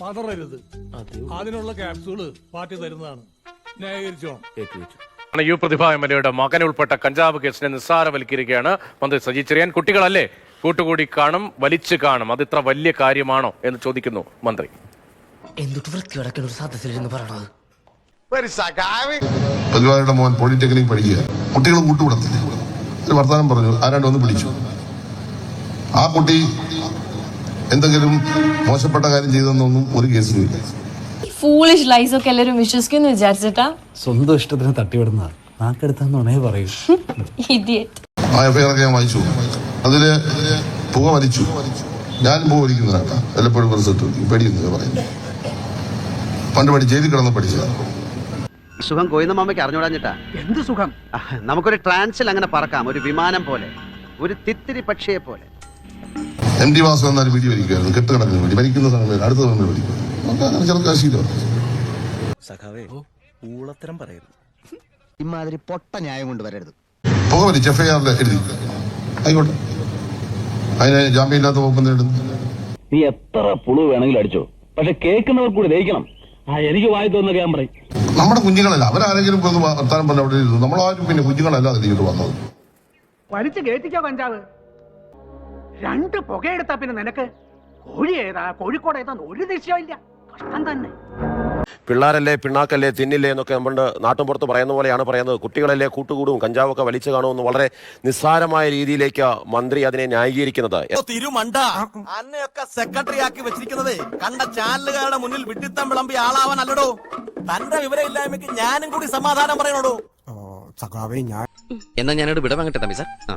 പതറരുത്. അതിനുള്ള capsule party തരുന്നതാണ്. ന്യായീകരിച്ചോ? ആണ് യു പ്രതിഭ എം എൽ എയുടെ മകൻ ഉൾപ്പെട്ട കഞ്ചാവ് കേസിനെ നിസ്സാരവൽക്കരിക്കുകയാണ് മന്ത്രി സജി ചെറിയാൻ. കുട്ടികളല്ലേ? കൂട്ടുകൂടി കാണും വലിച്ചു കാണും. അത് ഇത്ര വലിയ കാര്യമാണോ എന്ന് ചോദിക്കുന്നു മന്ത്രി. പ്രതിഭായുടെ മോൻ പോളിടെക്നിക് പഠിക്കുക. കുട്ടികൾ കൂട്ടുകൂടത്തില്ല. ഒരു വർത്തമാനം പറഞ്ഞു. ആരാണ്ട് വന്ന് പിടിച്ചു ആ കുട്ടി എന്തെങ്കിലും മോശപ്പെട്ട കാര്യം ചെയ്തെന്നൊന്നും ഒരു കേസിലുമില്ല ഫൂളിഷ് ലൈസ് ഒക്കെ എല്ലാവരും വിശ്വസിക്കുന്നു വിചാരിച്ചിട്ടാ? സ്വന്തം ഇഷ്ടത്തിന് തട്ടിവിടുന്ന നാക്കെടുത്താന്നുണേ പറയൂ. ഇഡിയറ്റ് ആ എഫ്ഐആർ ഞാൻ വായിച്ചു. അതിൽ പുക വലിച്ചു. ഞാൻ പുക വലിക്കുന്നതാണ്. വല്ലപ്പോഴും റിസൾട്ട് പേടിയെന്ന് പറയുന്നു പണ്ട് പഠി ജയിലിൽ കിടന്ന് പഠിച്ചതാണ് സുഖം കോയിന്ന മാമയ്ക്ക് അറിഞ്ഞോടാഞ്ഞിട്ടാ എന്ത് സുഖം? നമുക്കൊരു ട്രാൻസിൽ അങ്ങനെ പറക്കാം. ഒരു വിമാനം പോലെ. ഒരു തിത്തിരി പക്ഷിയെ പോലെ. എം ഡി വാസു എന്നാൽ വീഡിയോ വലിക്കുമായിരുന്നു കെട്ടുകിടക്കുന്ന വേണ്ടി മരിക്കുന്ന സമയത്ത് അടുത്ത സമയം വലിക്കും നമുക്ക് അങ്ങനെ ചെറുക്കാൻ സഖാവേ ഊളത്തരം പറയരുത്. ഇമാതിരി പൊട്ട ന്യായം കൊണ്ട് വരരുത്. പുക വലിച്ച് എഫ്ഐആറിൽ എഴുതി. ആയിക്കോട്ടെ. അതിന് ജാമ്യമില്ലാത്ത വകുപ്പ് നേടുന്നു നീ എത്ര പുളു വേണമെങ്കിലും അടിച്ചോ. പക്ഷെ കേൾക്കുന്നവർ കൂടി ദഹിക്കണം. ആ എനിക്ക് വായി തോന്നുന്ന ഞാൻ പറയും. നമ്മുടെ കുഞ്ഞുങ്ങളല്ല അവരാരെങ്കിലും വർത്താനം പറഞ്ഞ അവിടെ ഇരുന്നു നമ്മളാരും പിന്നെ കുഞ്ഞുങ്ങളല്ല അതിലേക്ക് വന്നത്. വലിച്ചു കേട്ടിക്കോ കഞ്ചാവ്. രണ്ട് പുകയെടുത്താ പിന്നെ നിനക്ക്? കോഴി ഏതാ? കോഴിക്കോട് ഏതാന്ന് ഒരു ദിശയില്ല കഷ്ടം തന്നെ. പിള്ളാരല്ലേ പിണ്ണാക്കല്ലേ തിന്നില്ലേ എന്നൊക്കെ നമ്മുടെ നാട്ടുമ്പുറത്ത് പറയുന്ന പോലെയാണ് പറയുന്നത്. കുട്ടികളല്ലേ കൂട്ടുകൂടും കഞ്ചാവൊക്കെ വലിച്ചു കാണുമെന്ന് വളരെ നിസ്സാരമായ രീതിയിലേക്ക് മന്ത്രി അതിനെ ന്യായീകരിക്കുന്നത്. തിരുമണ്ട. അന്നെയൊക്കെ സെക്രട്ടറി ആക്കി വെച്ചിരിക്കുന്നത് കണ്ട ചാനലുകാരുടെ മുന്നിൽ വിട്ടിത്തം വിളമ്പി ആളാവാൻ അല്ലടോ. തന്റെ വിവരമില്ലായ്മക്ക് ഞാനും കൂടി സമാധാനം പറയണോടോ. എന്നാ ഞാനോട് വിടവാങ്ങട്ടെ തമ്പി സാർ. ആ.